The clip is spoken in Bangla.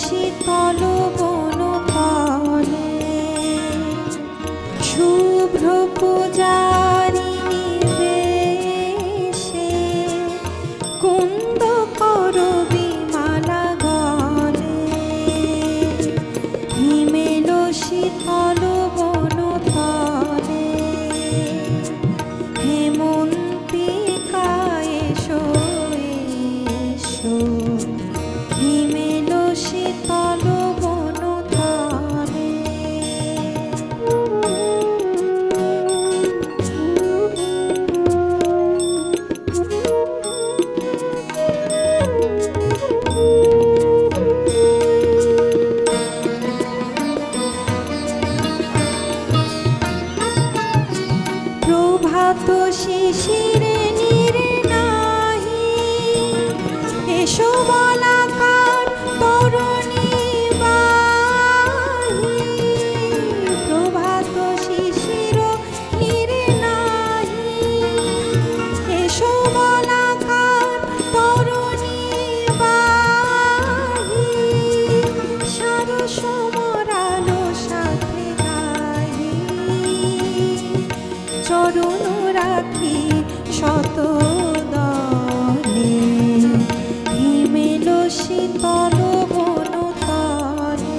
শীতল চরণ রাখি শত দলে। হিমেল শীতল বনতলে